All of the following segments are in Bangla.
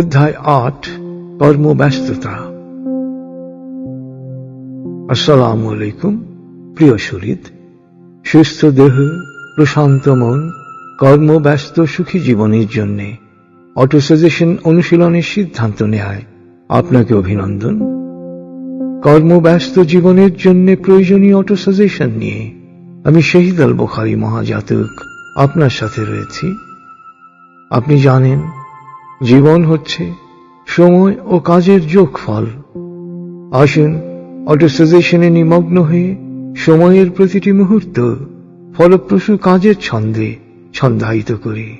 অধ্যায় আট, কর্মব্যস্ততা। আসসালামু আলাইকুম, প্রিয় শরীর, সুস্থ দেহ, প্রশান্ত মন, কর্মব্যস্ত সুখী জীবনের জন্যে অটোসাজেশন অনুশীলনের সিদ্ধান্ত নেয় আপনাকে অভিনন্দন। কর্মব্যস্ত জীবনের জন্য প্রয়োজনীয় অটোসাজেশন নিয়ে আমি শহীদ আল বুখারি মহাজাতক আপনার সাথে রয়েছি। আপনি জানেন জীবন হচ্ছে সময় ও কাজের যোগফল। আসুন অটোসাজেশনে নিমগ্ন হয়ে সময়ের প্রতিটি মুহূর্ত ফলপ্রসূ কাজের ছন্দে ছন্দায়িত করি।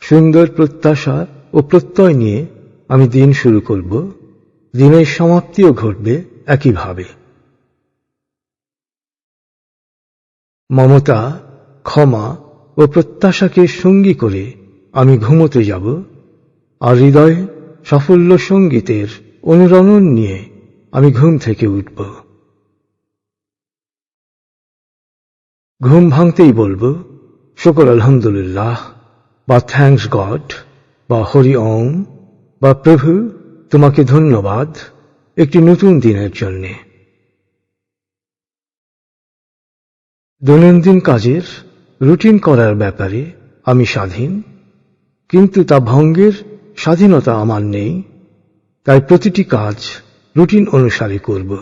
সুন্দর প্রত্যাশা ও প্রত্যয় নিয়ে আমি দিন শুরু করব। দিনের সমাপ্তিও ঘটবে একইভাবে। মমতা ক্ষমা ও প্রত্যাশাকে সঙ্গী করে আমি ঘুমোতে যাব আর হৃদয়ে সাফল্য সঙ্গীতের অনুরণন নিয়ে আমি ঘুম থেকে উঠব। ঘুম ভাঙতেই বলব, শুকর আলহামদুলিল্লাহ বা থ্যাঙ্কস গড বা হরি ওম বা প্রভু তোমাকে ধন্যবাদ একটি নতুন দিনের জন্যে। দৈনন্দিন কাজের রুটিন করার ব্যাপারে আমি স্বাধীন। কিন্তু তা ভঙ্গের স্বাধীনতা আমার নেই, তাই প্রতিটি কাজ রুটিন অনুসারে করব।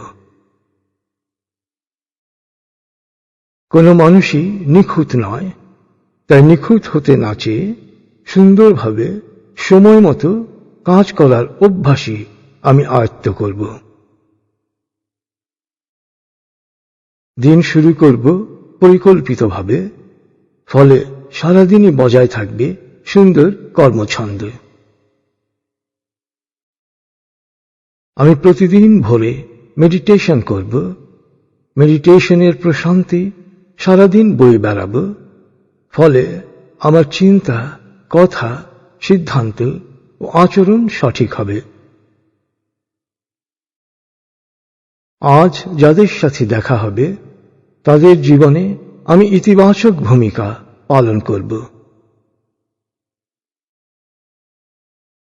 কোনো মানুষই নিখুঁত নয়, তাই নিখুঁত হতে না চেয়ে সুন্দরভাবে সময় মতো কাজ করার অভ্যাসই আমি আয়ত্ত করব। দিন শুরু করব পরিকল্পিতভাবে। ফলে সারাদিনই বজায় থাকবে সুন্দর কর্মছন্দ। আমি প্রতিদিন ভোরে মেডিটেশন করব। মেডিটেশনের প্রশান্তি সারাদিন বই বেড়াব। ফলে আমার চিন্তা, কথা, সিদ্ধান্ত ও আচরণ সঠিক হবে। আজ যাদের সাথে দেখা হবে, তাদের জীবনে আমি ইতিবাচক ভূমিকা পালন করব।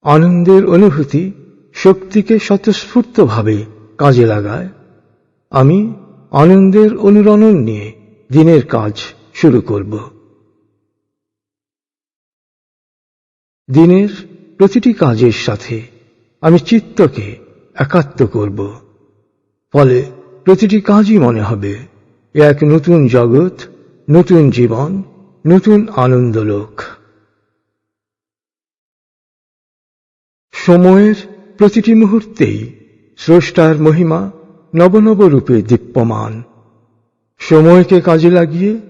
আনন্দের অনুভূতি শক্তিকে স্বতঃস্ফূর্তভাবে কাজে লাগায়। আমি আনন্দের অনুরণন নিয়ে দিনের কাজ শুরু করব। দিনের প্রতিটি কাজের সাথে আমি চিত্তকে একাত্ম করব। ফলে প্রতিটি কাজই মনে হবে এক নতুন জগৎ, নতুন জীবন, নতুন আনন্দলোক। সময়ের প্রতিটি মুহূর্তেই স্রষ্টার মহিমা নবনব রূপে দীপ্যমান। সময়কে কাজে লাগিয়ে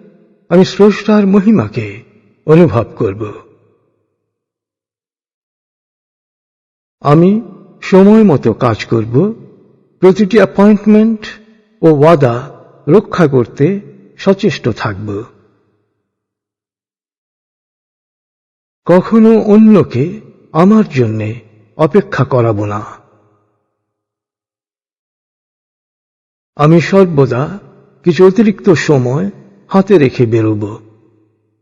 আমি স্রষ্টার মহিমাকে অনুভব করব। আমি সময় মতো কাজ করব, প্রতিটি অ্যাপয়েন্টমেন্ট ও ওয়াদা রক্ষা করতে সচেষ্ট থাকব। কখনো অন্যকে আমার জন্যে অপেক্ষা করাবো না। আমি সর্বদা কিছু অতিরিক্ত সময় হাতে রেখে বেরোব।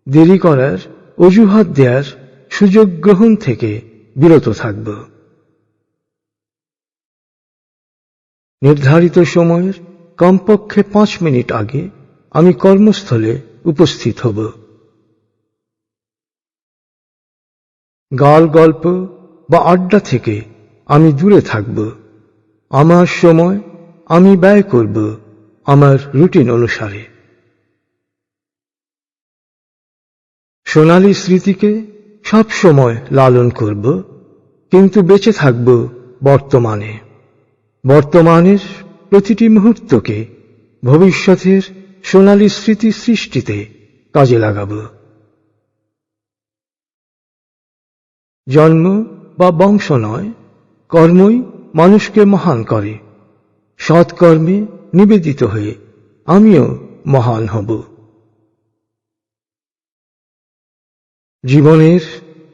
দেরি করার অজুহাত দেওয়ার সুযোগ গ্রহণ থেকে বিরত থাকব। নির্ধারিত সময়ের কমপক্ষে পাঁচ মিনিট আগে আমি কর্মস্থলে উপস্থিত হব। গাল গল্প বা আড্ডা থেকে আমি দূরে থাকব। আমার সময় আমি ব্যয় করব আমার রুটিন অনুসারে। সোনালী স্মৃতিকে সব সময় লালন করব, কিন্তু বেঁচে থাকব বর্তমানে। বর্তমানের প্রতিটি মুহূর্তকে ভবিষ্যতের সোনালী স্মৃতি সৃষ্টিতে কাজে লাগাব। জন্ম বা বংশ নয়, কর্মই মানুষকে মহান করে। সৎকর্মে নিবেদিত হয়ে আমিও মহান হব। জীবনের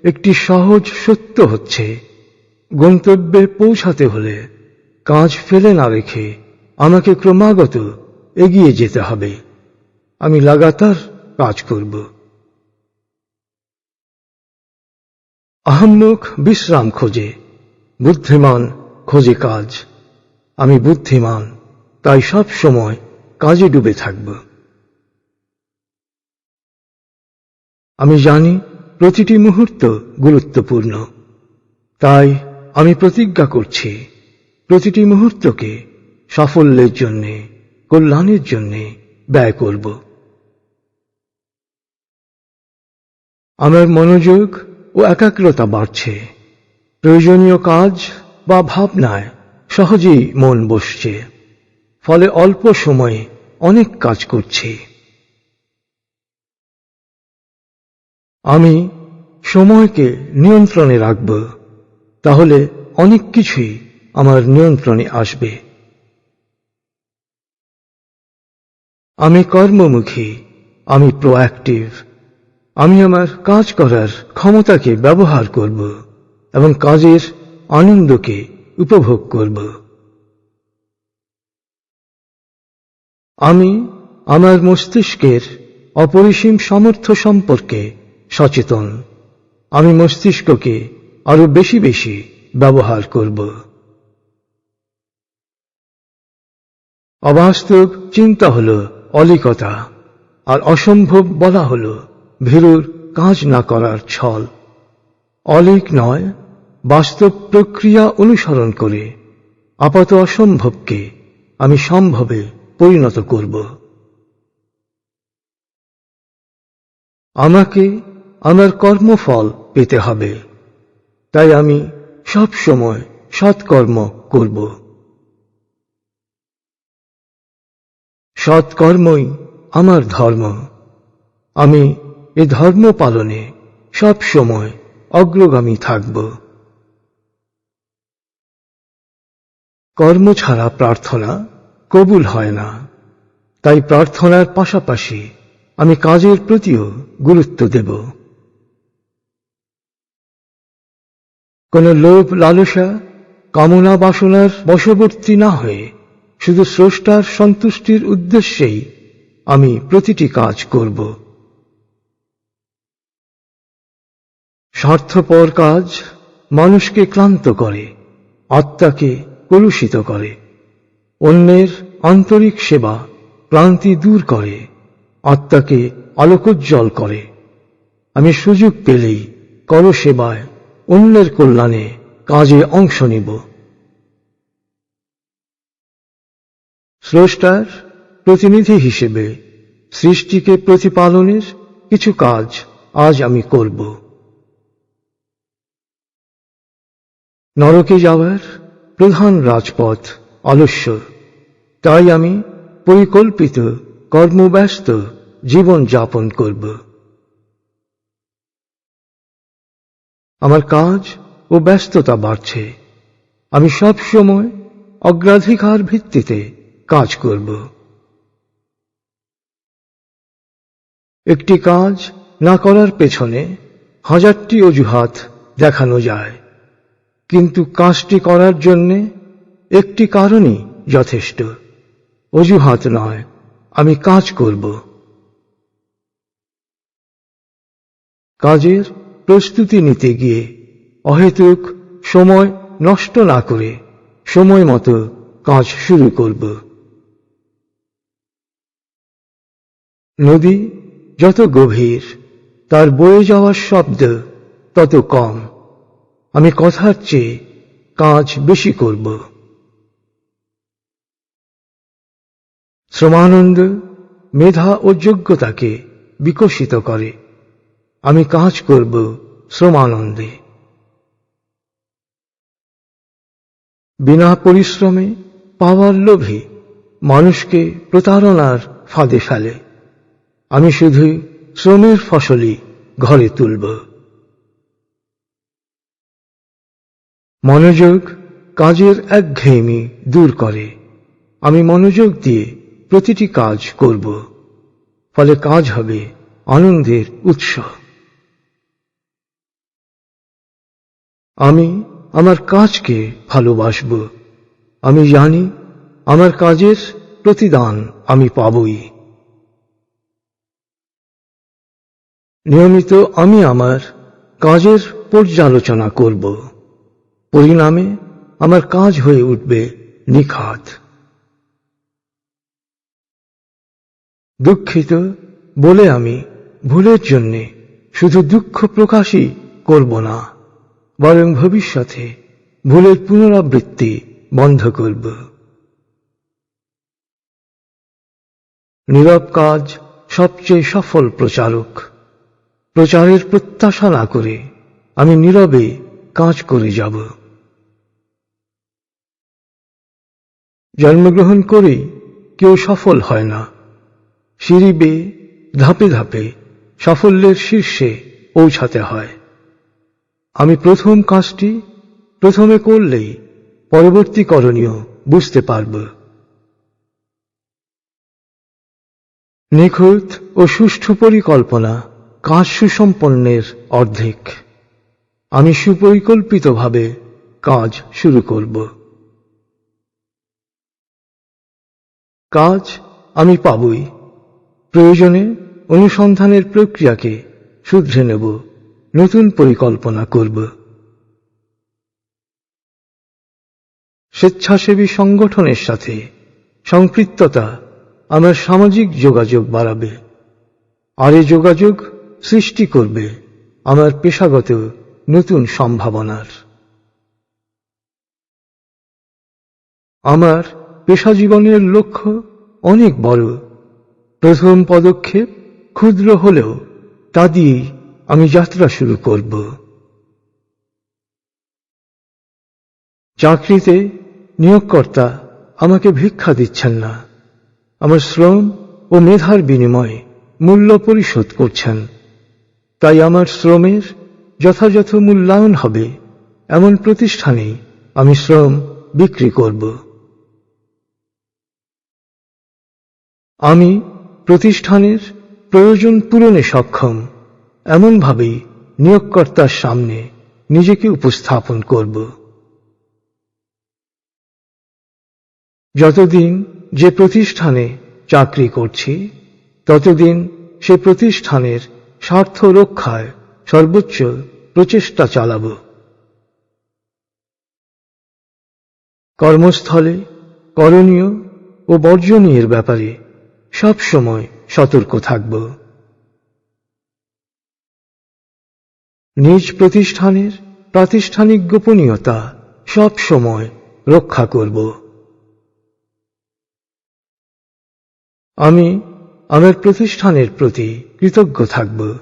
একটি সহজ সত্য হচ্ছে, গন্তব্যে পৌঁছাতে হলে কাজ ফেলে না রেখে আমাকে ক্রমাগত এগিয়ে যেতে হবে। আমি লাগাতার কাজ করব। আহম্মুখ বিশ্রাম খোঁজে। বুদ্ধিমান খোঁজে কাজ। আমি বুদ্ধিমান, তাই সব সময় কাজে ডুবে থাকব। আমি জানি প্রতিটি মুহূর্ত গুরুত্বপূর্ণ। তাই আমি প্রতিজ্ঞা করছি, প্রতিটি মুহূর্তকে সাফল্যের জন্যে, কল্যাণের জন্যে ব্যয় করব। আমার মনোযোগ ও একাগ্রতা বাড়ছে। প্রয়োজনীয় কাজ বা ভাবনায় সহজেই মন বসছে। ফলে অল্প সময়ে অনেক কাজ করছি। আমি সময়কে নিয়ন্ত্রণে রাখব। তাহলে অনেক কিছুই আমার নিয়ন্ত্রণে আসবে। আমি কর্মমুখী, আমি প্রোঅ্যাক্টিভ আমি আমার কাজ করার ক্ষমতাকে ব্যবহার করব এবং কাজের আনন্দকে উপভোগ করব। আমি আমার মস্তিষ্কের অপরিসীম সামর্থ্য সম্পর্কে সচেতন, আমি মস্তিষ্ককে আরও বেশি বেশি ব্যবহার করব। অবাস্তব চিন্তা হল অলিকতা আর অসম্ভব বলা হল, ভীরুর কাজ না করার ছল। অলিক নয়, বাস্তব প্রক্রিয়া অনুসরণ করে, আপাত অসম্ভবকে আমি সম্ভবে পরিণত করব। আমাকে আমার কর্মফল পেতে হবে, তাই আমি সব সময় সৎকর্ম করব। সৎকর্মই আমার ধর্ম। আমি এ ধর্ম পালনে সব সময় অগ্রগামী থাকব। কর্ম ছাড়া প্রার্থনা কবুল হয় না। তাই প্রার্থনার পাশাপাশি আমি কাজের প্রতিও গুরুত্ব দেব। কোন লোভ লালসা কামনা বাসনার বশবর্তী না হয়ে শুধু স্রষ্টার সন্তুষ্টির উদ্দেশ্যেই আমি প্রতিটি কাজ করব। স্বার্থপর কাজ মানুষকে ক্লান্ত করে, আত্মাকে কলুষিত করে, অন্যের আন্তরিক সেবা ক্লান্তি দূর করে, আত্মাকে আলোকোজ্জ্বল করে। আমি সুযোগ পেলেই কর সেবায় অন্যের কল্যাণে কাজে অংশ নিব। স্রষ্টার প্রতিনিধি হিসেবে সৃষ্টিকে প্রতিপালনের কিছু কাজ আজ আমি করব। নরকে যাওয়ার প্রধান রাজপথ আলস্য তাই আমি পরিকল্পিত, কর্মব্যস্ত জীবন যাপন করব। আমার কাজ ও ব্যস্ততা বাড়ছে। আমি সব সময় অগ্রাধিকার ভিত্তিতে কাজ করব। একটি কাজ না করার পেছনে হাজারটি অজুহাত দেখানো যায়। কিন্তু কাজটি করার জন্যে একটি কারণই যথেষ্ট। অজুহাত নয়, আমি কাজ করব। কাজের প্রস্তুতি নিতে গিয়ে অহেতুক সময় নষ্ট না করে সময় মতো কাজ শুরু করব। নদী যত গভীর, তার বয়ে যাওয়ার শব্দ তত কম। আমি কথার চেয়ে কাজ বেশি করব। শ্রমানন্দ মেধা ও যোগ্যতাকে বিকশিত করে। আমি কাজ করব শ্রমানন্দে। বিনা পরিশ্রমে পাওয়ার লোভে মানুষকে প্রতারণার ফাঁদে ফেলে। আমি শুধু শ্রমের ফসলই ঘরে তুলব। মনোযোগ কাজের একঘেয়েমি দূর করে। আমি মনোযোগ দিয়ে প্রতিটি কাজ করব। ফলে কাজ হবে আনন্দের উৎস। আমি আমার কাজকে ভালোবাসব। আমি জানি আমার কাজের প্রতিদান আমি পাবই। নিয়মিত আমি আমার কাজের পর্যালোচনা করব। পরিণামে আমার কাজ হয়ে উঠবে নিখাত। দুঃখিত বলে আমি ভুলের জন্যে শুধু দুঃখ প্রকাশই করব না, বরং ভবিষ্যতে ভুলের পুনরাবৃত্তি বন্ধ করব। নীরব কাজ সবচেয়ে সফল প্রচারক। প্রচারের প্রত্যাশা না করে আমি নীরবে কাজ করে যাব। জন্মগ্রহণ করেই কেউ সফল হয় না। সিঁড়ি বেয়ে ধাপে ধাপে সাফল্যের শীর্ষে পৌঁছাতে হয়। আমি প্রথম কাজটি প্রথমে করলেই পরবর্তী করণীয় বুঝতে পারব। নিখুঁত ও সুষ্ঠু পরিকল্পনা কাজ সুসম্পন্নের অর্ধেক। আমি সুপরিকল্পিতভাবে কাজ শুরু করব। কাজ আমি পাবই। প্রয়োজনে অনুসন্ধানের প্রক্রিয়াকে শুধরে নেব। নতুন পরিকল্পনা করব। স্বেচ্ছাসেবী সংগঠনের সাথে সম্পৃক্ততা আমার সামাজিক যোগাযোগ বাড়াবে। আর এই যোগাযোগ সৃষ্টি করবে আমার পেশাগত নতুন সম্ভাবনার। আমার পেশা জীবনের লক্ষ্য অনেক বড়। প্রথম পদক্ষেপ ক্ষুদ্র হলেও তা দিয়েই আমি যাত্রা শুরু করব। চাকরিতে নিয়োগকর্তা আমাকে ভিক্ষা দিচ্ছেন না। আমার শ্রম ও মেধার বিনিময়ে মূল্য পরিশোধ করছেন। তাই আমার শ্রমের যথাযথ মূল্যায়ন হবে, এমন প্রতিষ্ঠানে আমি শ্রম বিক্রি করব। আমি প্রতিষ্ঠানের প্রয়োজন পূরণে সক্ষম এমনভাবেই নিয়োগকর্তার সামনে নিজেকে উপস্থাপন করব। যতদিন যে প্রতিষ্ঠানে চাকরি করছি, ততদিন সে প্রতিষ্ঠানের স্বার্থ রক্ষায় সর্বোচ্চ প্রচেষ্টা চালাব। কর্মস্থলে, করণীয় ও বর্জনীয়ের ব্যাপারে সব সময় সতর্ক থাকব। নিজ প্রতিষ্ঠানের প্রাতিষ্ঠানিক গোপনীয়তা সব সময় রক্ষা করব। আমি আমার প্রতিষ্ঠানের প্রতি কৃতজ্ঞ থাকব।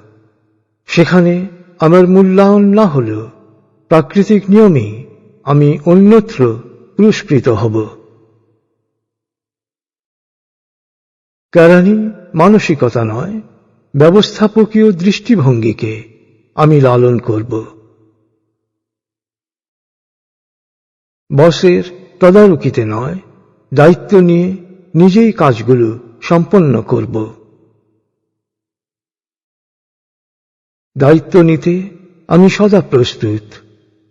সেখানে আমার মূল্যায়ন না হলেও প্রাকৃতিক নিয়মেই আমি অন্যত্র পুরস্কৃত হব। কেরানি মানসিকতা নয়, ব্যবস্থাপকীয় দৃষ্টিভঙ্গিকে আমি লালন করব। বসের তদারকিতে নয়, দায়িত্ব নিয়ে নিজেই কাজগুলো সম্পন্ন করব। দায়িত্ব নিতে আমি সদা প্রস্তুত।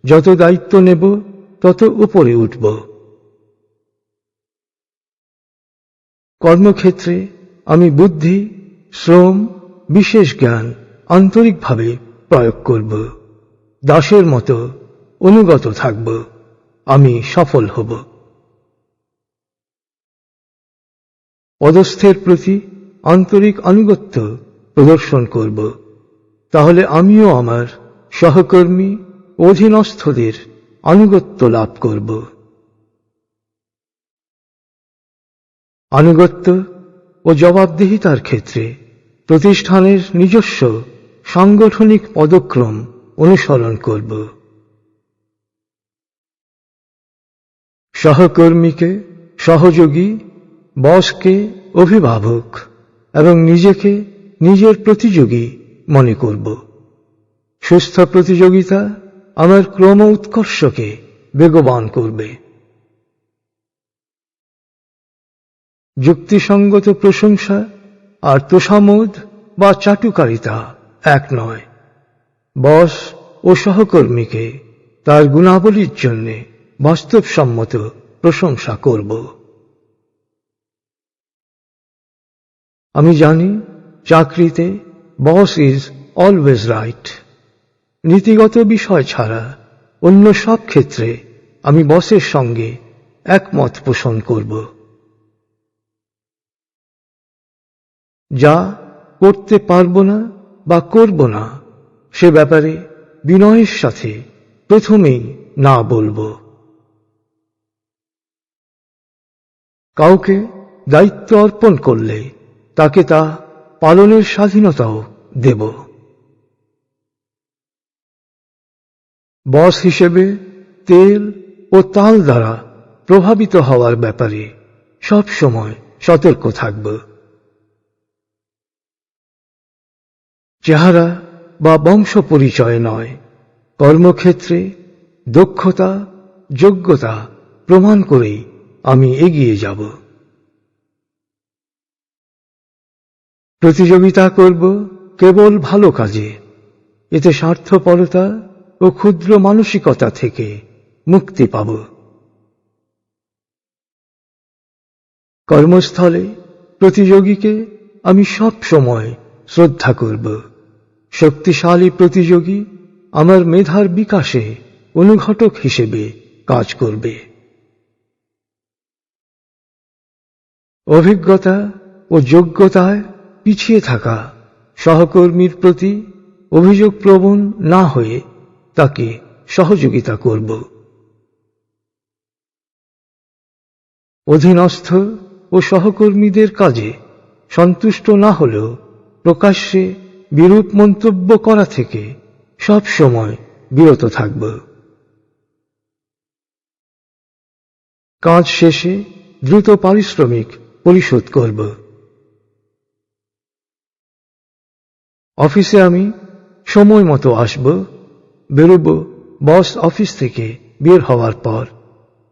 যত দায়িত্ব নেব, তত উপরে উঠব। কর্মক্ষেত্রে আমি বুদ্ধি, শ্রম, বিশেষ জ্ঞান আন্তরিকভাবে প্রয়োগ করব। দাসের মতো অনুগত থাকব। আমি সফল হব। পদস্থের প্রতি আন্তরিক আনুগত্য প্রদর্শন করব। তাহলে আমিও আমার সহকর্মী অধীনস্থদের আনুগত্য লাভ করব। আনুগত্য ও জবাবদিহিতার ক্ষেত্রে প্রতিষ্ঠানের নিজস্ব সাংগঠনিক পদক্রম অনুসরণ করব। সহকর্মীকে সহযোগী বসকে অভিভাবক এবং নিজেকে নিজের প্রতিযোগী মনে করব। সুস্থ প্রতিযোগিতা আমার ক্রম উৎকর্ষকে বেগবান করবে। যুক্তিসঙ্গত প্রশংসা আর তোষামোদ বা চাটুকারিতা এক নয়। বস ও সহকর্মীকে তার গুণাবলীর জন্যে বাস্তবসম্মত প্রশংসা করব। আমি জানি চাকরিতে বস ইজ অলওয়েজ রাইট নীতিগত বিষয় ছাড়া অন্য সব ক্ষেত্রে আমি বসের সঙ্গে একমত পোষণ করব। যা করতে পারব না বা করব না, সে ব্যাপারে বিনয়ের সাথে প্রথমেই না বলব। কাউকে দায়িত্ব অর্পণ করলে তাকে তা পালনের স্বাধীনতাও দেব। বস হিসেবে তেল ও তাল দ্বারা প্রভাবিত হওয়ার ব্যাপারে সব সময় সতর্ক থাকব। চেহারা বা বংশ পরিচয় নয়, কর্মক্ষেত্রে দক্ষতা, যোগ্যতা প্রমাণ করেই আমি এগিয়ে যাব। প্রতিযোগিতা করব কেবল ভালো কাজে। এতে স্বার্থপরতা ও ক্ষুদ্র মানসিকতা থেকে মুক্তি পাব। কর্মস্থলে প্রতিযোগীকে আমি সব সময় শ্রদ্ধা করব। শক্তিশালী প্রতিযোগী আমার মেধার বিকাশে অনুঘটক হিসেবে কাজ করবে। অভিজ্ঞতা ও যোগ্যতায় পিছিয়ে থাকা সহকর্মীর প্রতি অভিযোগ প্রবণ না হয়ে তাকে সহযোগিতা করব। অধীনস্থ ও সহকর্মীদের কাজে সন্তুষ্ট না হলেও প্রকাশ্যে বিরূপ মন্তব্য করা থেকে সব সময় বিরত থাকব। কাজ শেষে দ্রুত পারিশ্রমিক পরিশোধ করব। অফিসে আমি সময় মতো আসব, বেরোব বস অফিস থেকে বের হওয়ার পর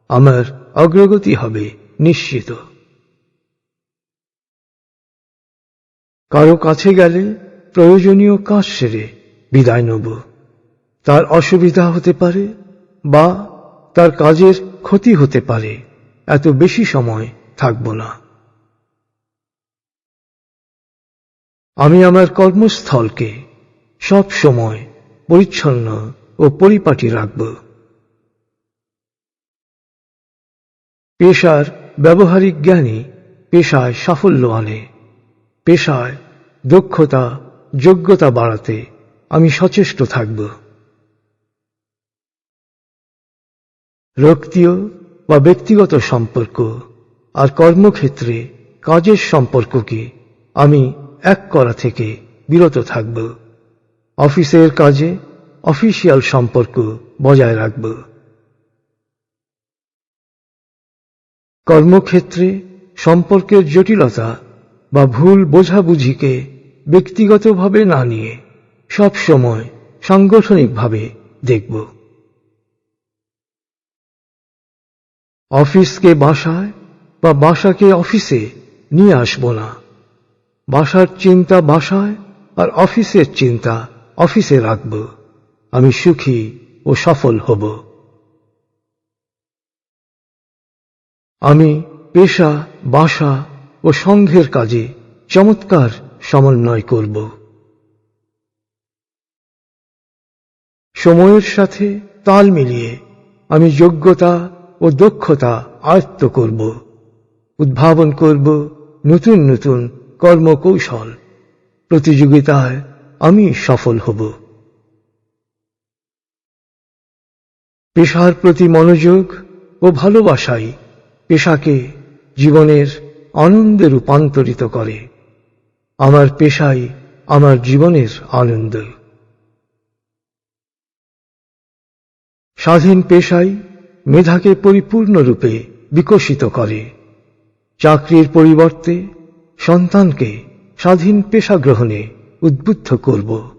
আমার অগ্রগতি হবে নিশ্চিত। কারও কাছে গেলে প্রয়োজনীয় কাজ সেরে বিদায় নেব। তার অসুবিধা হতে পারে বা তার কাজের ক্ষতি হতে পারে, এত বেশি সময় থাকব না। আমি আমার কর্মস্থলকে সব সময় পরিচ্ছন্ন ও পরিপাটি রাখব। পেশার ব্যবহারিক জ্ঞানী পেশায় সাফল্য আনে। পেশায় দক্ষতা, যোগ্যতা বাড়াতে আমি সচেষ্ট থাকব। রক্তীয় বা ব্যক্তিগত সম্পর্ক আর কর্মক্ষেত্রে কাজের সম্পর্ককে আমি এক করা থেকে বিরত থাকব। অফিসের কাজে অফিসিয়াল সম্পর্ক বজায় রাখব। কর্মক্ষেত্রে সম্পর্কের জটিলতা বা ভুল বোঝাবুঝিকে ব্যক্তিগতভাবে না নিয়ে সব সময় সাংগঠনিকভাবে দেখব। অফিসকে বাসায় বা বাসাকে অফিসে নিয়ে আসব না। বাসার চিন্তা বাসায় আর অফিসের চিন্তা অফিসে রাখব। আমি সুখী ও সফল হব। আমি পেশা, বাসা ও সংঘের কাজে চমৎকার সমন্বয় করব। সময়ের সাথে তাল মিলিয়ে আমি যোগ্যতা ও দক্ষতা আয়ত্ত করব। উদ্ভাবন করব নতুন নতুন কর্মকৌশল। প্রতিযোগিতায় আমি সফল হব। পেশার প্রতি মনোযোগ ও ভালোবাসাই পেশাকে জীবনের আনন্দে রূপান্তরিত করে। আমার পেশাই আমার জীবনের আনন্দ। স্বাধীন পেশাই মেধাকে পরিপূর্ণরূপে বিকশিত করে। চাকরির পরিবর্তে সন্তানকে স্বাধীন পেশা গ্রহণে উদ্বুদ্ধ করব।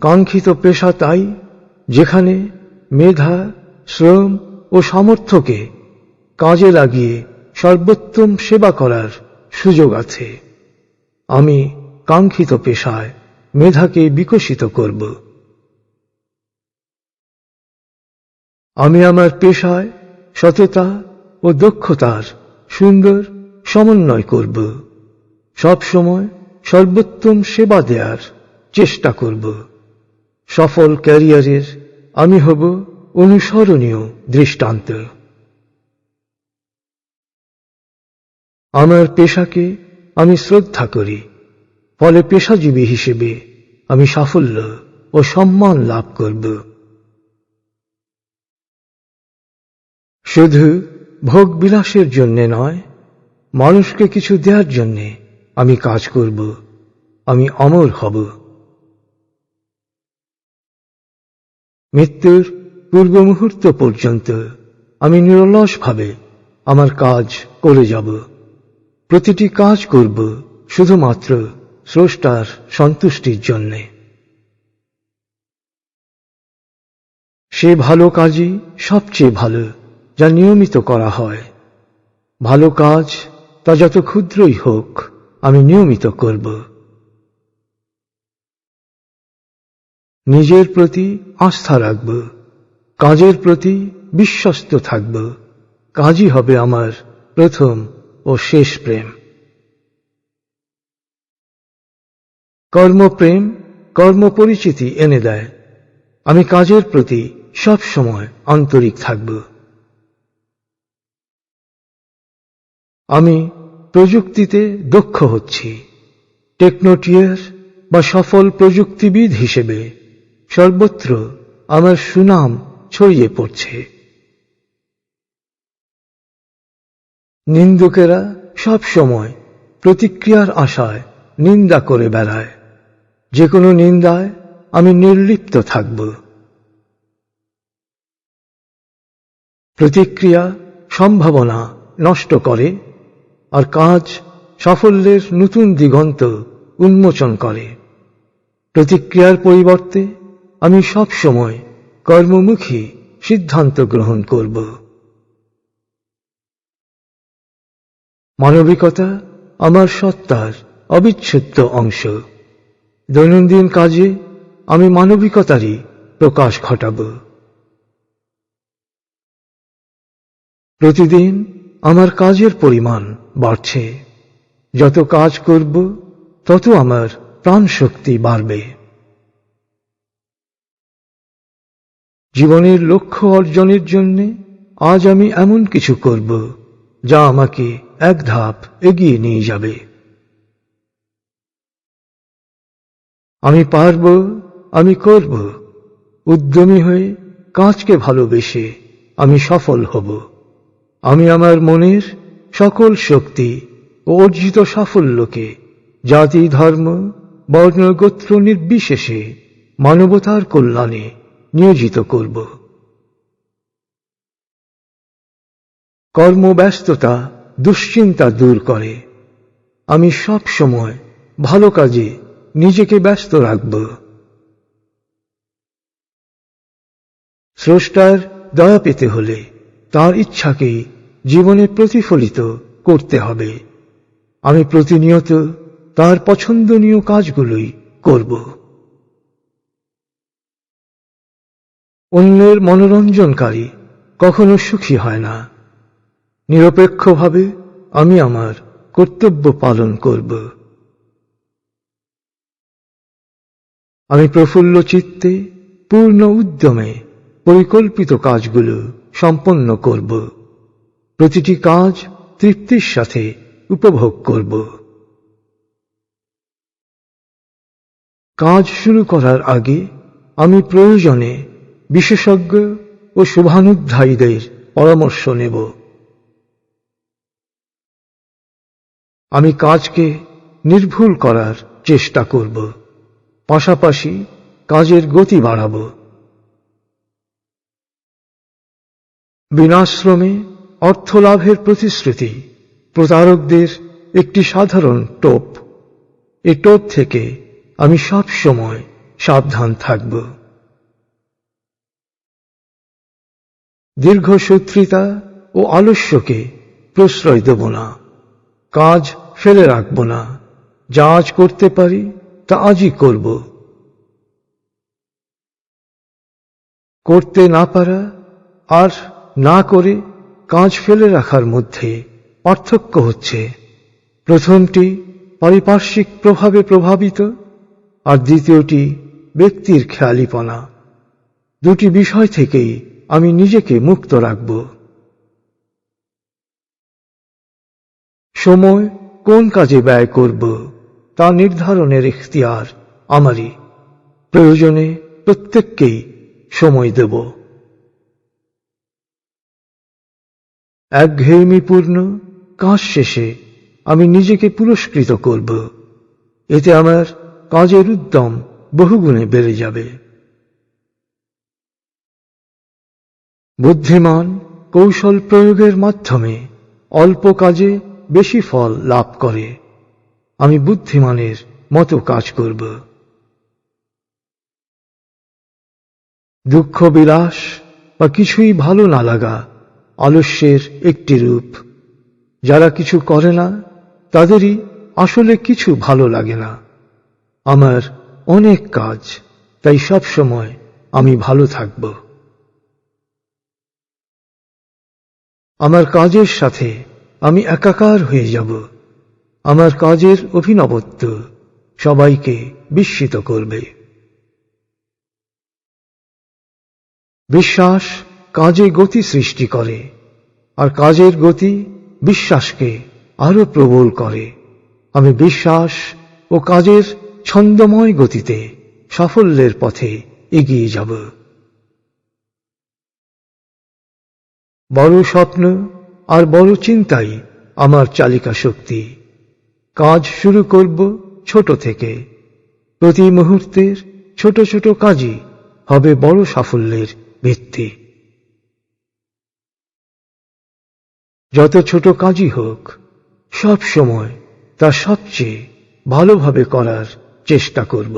কাঙ্ক্ষিত পেশা তাই, যেখানে মেধা, শ্রম ও সামর্থ্যকে কাজে লাগিয়ে সর্বোত্তম সেবা করার সুযোগ আছে। আমি কাঙ্ক্ষিত পেশায় মেধাকে বিকশিত করব। আমি আমার পেশায় সততা ও দক্ষতার সুন্দর সমন্বয় করব। সব সময় সর্বোত্তম সেবা দেওয়ার চেষ্টা করব। সফল ক্যারিয়ারের আমি হব অনুসরণীয় দৃষ্টান্ত। আমার পেশাকে আমি শ্রদ্ধা করি। ফলে পেশাজীবী হিসেবে আমি সাফল্য ও সম্মান লাভ করব। শুধু ভোগ বিলাসের জন্যে নয়, মানুষকে কিছু দেওয়ার জন্যে আমি কাজ করব, আমি অমর হব। মৃত্যুর পূর্ব মুহূর্ত পর্যন্ত আমি নিরলসভাবে আমার কাজ করে যাব। প্রতিটি কাজ করব শুধুমাত্র স্রষ্টার সন্তুষ্টির জন্যে। সে ভালো কাজই সবচেয়ে ভালো। যা নিয়মিত করা হয়। ভালো কাজ তা যত ক্ষুদ্রই হোক, আমি নিয়মিত করব। নিজের প্রতি আস্থা রাখব। কাজের প্রতি বিশ্বস্ত থাকব। কাজই হবে আমার প্রথম ও শেষ প্রেম। কর্মপ্রেম, কর্মপরিচিতি এনে দেয়। আমি কাজের প্রতি সব সময় আন্তরিক থাকব। আমি প্রযুক্তিতে দক্ষ হচ্ছি। টেকনোটিয়ার বা সফল প্রযুক্তিবিদ হিসেবে সর্বত্র আমার সুনাম ছড়িয়ে পড়ছে। নিন্দুকেরা সব সময় প্রতিক্রিয়ার আশায় নিন্দা করে বেড়ায়। যে কোনো নিন্দায় আমি নির্লিপ্ত থাকব। প্রতিক্রিয়া সম্ভাবনা নষ্ট করে আর কাজ সাফল্যের নতুন দিগন্ত উন্মোচন করে। প্রতিক্রিয়ার পরিবর্তে আমি সব সময় কর্মমুখী সিদ্ধান্ত গ্রহণ করব। মানবিকতা আমার সত্তার অবিচ্ছেদ্য অংশ। দৈনন্দিন কাজে আমি মানবিকতারই প্রকাশ ঘটাব। প্রতিদিন আমার কাজের পরিমাণ বাড়ছে। যত কাজ করব, তত আমার প্রাণ শক্তি বাড়বে। জীবনের লক্ষ্য অর্জনের জন্য আজ আমি এমন কিছু করব, যা আমাকে এক ধাপ এগিয়ে নিয়ে যাবে। আমি পারব, আমি করব। উদ্যমী হয়ে কাজকে ভালোবেসে আমি সফল হব। আমি আমার মনের সকল শক্তি ও অর্জিত সাফল্যকে জাতি, ধর্ম, বর্ণ, গোত্র নির্বিশেষে মানবতার কল্যাণে নিয়োজিত করব। কর্মব্যস্ততা দুশ্চিন্তা দূর করে। আমি সব সময় ভালো কাজে নিজেকে ব্যস্ত রাখব। স্রষ্টার দয়া পেতে হলে তার ইচ্ছাকেই জীবনে প্রতিফলিত করতে হবে। আমি প্রতিনিয়ত তার পছন্দনীয় কাজগুলোই করব। অন্যের মনোরঞ্জনকারী কখনো সুখী হয় না। নিরপেক্ষভাবে আমি আমার কর্তব্য পালন করব। আমি প্রফুল্ল চিত্তে পূর্ণ উদ্যমে পরিকল্পিত কাজগুলো সম্পন্ন করব। প্রতিটি কাজ তৃপ্তির সাথে উপভোগ করব। কাজ শুরু করার আগে আমি প্রয়োজনে বিশেষজ্ঞ ও শুভানুধ্যায়ীদের পরামর্শ নেব। আমি কাজকে নির্ভুল করার চেষ্টা করব, পাশাপাশি কাজের গতি বাড়াব। বিনাশ্রমে অর্থ লাভের প্রতিশ্রুতি। প্রতারকদের একটি সাধারণ টোপ। এ টোপ থেকে আমি সব সময় সাবধান থাকব। দীর্ঘসূত্রিতা ও আলস্যকে প্রশ্রয় দেব না। কাজ ফেলে রাখব না। যা আজ করতে পারি, তা আজই করব। করতে না পারা আর না করে কাজ ফেলে রাখার মধ্যে পার্থক্য হচ্ছে। প্রথমটি পারিপার্শ্বিক প্রভাবে প্রভাবিত, আর দ্বিতীয়টি ব্যক্তির খেয়ালিপনা। দুটি বিষয় থেকেই আমি নিজেকে মুক্ত রাখব। সময় কোন কাজে ব্যয় করব তা নির্ধারণের ইখতিয়ার আমারই। প্রয়োজনে প্রত্যেককেই সময় দেব। একঘেয়েমিপূর্ণ কাজ শেষে আমি নিজেকে পুরস্কৃত করব। এতে আমার কাজের উদ্যম বহুগুণে বেড়ে যাবে। বুদ্ধিমান কৌশল প্রয়োগের মাধ্যমে অল্প কাজে বেশি ফল লাভ করে। আমি বুদ্ধিমানের মতো কাজ করব। দুঃখ, বিলাস বা কিছুই ভালো না লাগা আলস্যের একটি রূপ। যারা কিছু করে না, তাদেরই আসলে কিছু ভালো লাগে না। আমার অনেক কাজ, তাই সব সময় আমি ভালো থাকব। আমার কাজের সাথে আমি একাকার হয়ে যাব। আমার কাজের অভিনবত্ব সবাইকে বিস্মিত করবে। বিশ্বাস কাজে গতি সৃষ্টি করে, আর কাজের গতি বিশ্বাসকে আরও প্রবল করে। আমি বিশ্বাস ও কাজের ছন্দময় গতিতে সাফল্যের পথে এগিয়ে যাব। বড় স্বপ্ন আর বড় চিন্তাই আমার চালিকা শক্তি। কাজ শুরু করব ছোট থেকে। প্রতি মুহূর্তের ছোট ছোট কাজই হবে বড় সাফল্যের ভিত্তি। যত ছোট কাজই হোক সব সময় তা সবচেয়ে ভালোভাবে করার চেষ্টা করব।